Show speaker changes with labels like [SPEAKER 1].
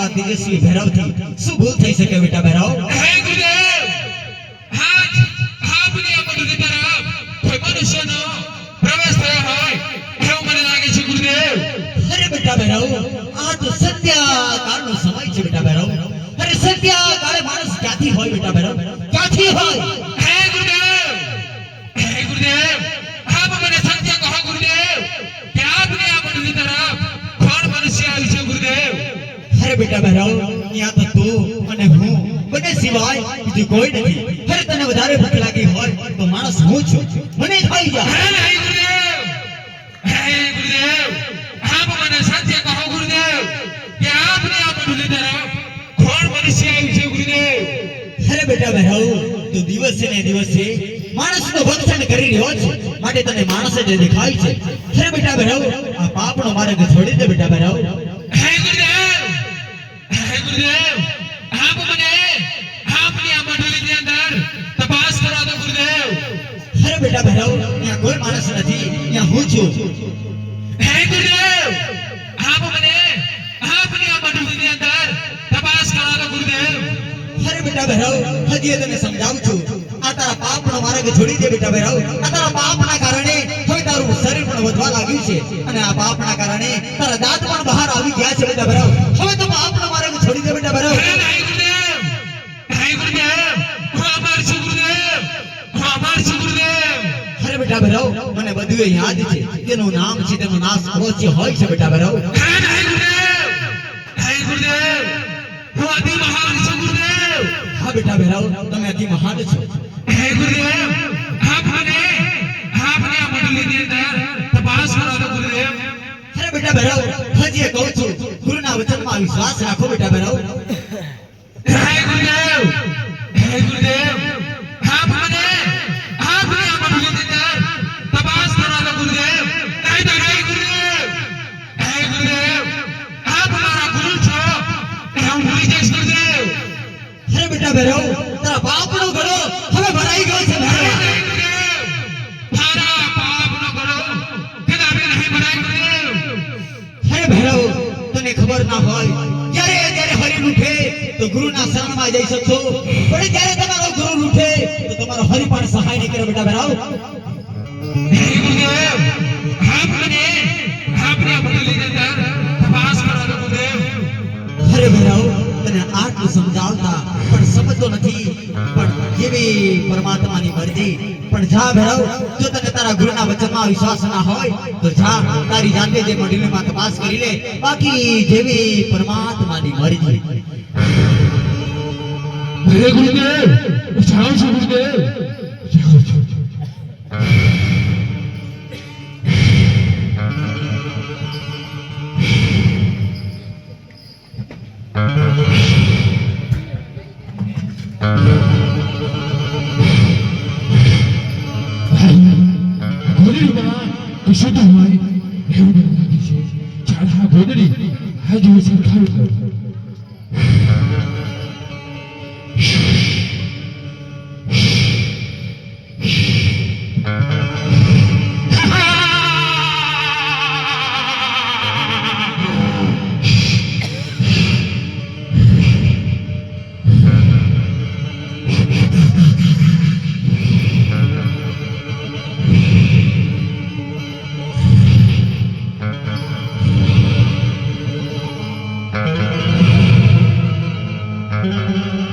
[SPEAKER 1] મારા મહાન એવા તેજસ્વી ભૈરવથી શું ભૂલ થઈ શકે બેટા ભરાવ
[SPEAKER 2] હે ગુરુદેવ આજ આ દુનિયા બદલી તરફ કોઈ મનુષ્યનો પ્રવેશ થયો હોય એવું મને લાગે છે ગુરુદેવ
[SPEAKER 1] અરે બેટા ભૈરવ આ તો સત્યકાળનો સમય છે બેટા ભૈરવ અરે સત્યકાળે માણસ ક્યાંથી હોય બેટા ભૈરવ ક્યાંથી હોય બેટા ભૈરવ ત્યાં તો તું અને હું બંને સિવાય બીજું કોઈ નથી. અરે તને વધારે ભૂખ લાગી હોય તો માણસ હું છું. મને ખાઈ જા.
[SPEAKER 2] હે હે ગુરુદેવ હે ગુરુદેવ! આપ મને સત્ય કહો ગુરુદેવ કે આ દુનિયા બદલી તરફ કોણ મનુષ્ય આવી છે ગુરુદેવ.
[SPEAKER 1] અરે બેટા ભૈરવ તું દિવસે ને દિવસે માણસનું ભક્ષણ કરી રહ્યો છે. માટે તને માણસ જ દેખાય છે. અરે બેટા ભૈરવ આ પાપનો માર્ગ છોડી દે બેટા ભૈરવ
[SPEAKER 2] હે ગુરુદેવ! હે ગુરુદેવ આપ મને આપની આ મંડળીની અંદર તપાસ કરવા દો ગુરુદેવ.
[SPEAKER 1] અરે બેટા ભૈરવ ત્યાં કોઈ માણસ નથી ત્યાં હું છું.
[SPEAKER 2] હે ગુરુદેવ આપ મને આપની આ મંડળીની અંદર તપાસ કરવા દો ગુરુદેવ.
[SPEAKER 1] અરે બેટા ભૈરવ હજી તને સમજાવું છું. આ તારા પાપનો માર્ગ છોડી દે બેટા ભૈરવ. આ તારા પાપના કારણે હવે તારું શરીર પણ વધવા લાગ્યું છે. અને આ પાપના કારણે તારા દાંત પણ બહાર આવી ગયા છે બેટા ભૈરવ. હવે તો પાપનો બેટા ભૈરવ બેટા ભૈરવ મને બધું એ યાદ છે. તેનું નામ છે તેનો નાશ અવશ્ય હોય છે બેટા ભૈરવ.
[SPEAKER 2] હે
[SPEAKER 1] બેટા ભૈરવ તમે અતિ મહાન છો.
[SPEAKER 2] હે ગુરુદેવ આપ મને આપને આ મંડળીની અંદર તપાસ કરવા ગુરુદેવ.
[SPEAKER 1] અરે બેટા ભૈરવ હજી કહું છું વચનમાં વિશ્વાસ રાખો બેટા ભૈરવ
[SPEAKER 2] હે ગુરુદેવ હે ગુરુદેવ તપાસ ગુરુદેવ હે ગુરુદેવ હે ગુરુદેવ આપ મારા. ગુરુ છો હું ભૂલી જઈશ ગુરુદેવ
[SPEAKER 1] અરે બેટા ભૈરવ તારા પાપનો ઘડો હવે ભરાઈ ગયો છે
[SPEAKER 2] ગુરુદેવ તારા પાપનો ઘડો કદાપી નહીં ભરાય ગુરુદેવ
[SPEAKER 1] અરે ભૈરવ તને ખબર ના હોય, જ્યારે જ્યારે હરિ રૂઠે તો ગુરુના શરણમાં જઈ શકશો. પણ જ્યારે તમારો ગુરુ રૂઠે તો તમારો હરિ પણ સહાય નહીં કરે બેટા ભૈરવ. જા ભૈરવ જો તને તારા ગુરુના વચનમાં વિશ્વાસ ના હોય, તો તારી જાતે જે મંડળીમાં તપાસ કરી બાકી જેવી પરમાત્માની મરજી.
[SPEAKER 2] હે ગુરુદેવ જાઉં છું ગુરુદેવ.
[SPEAKER 3] કશું હોય એવું બનવાનું છે ચાલ હા ગોદડી આ જો સરખાવું Thank you.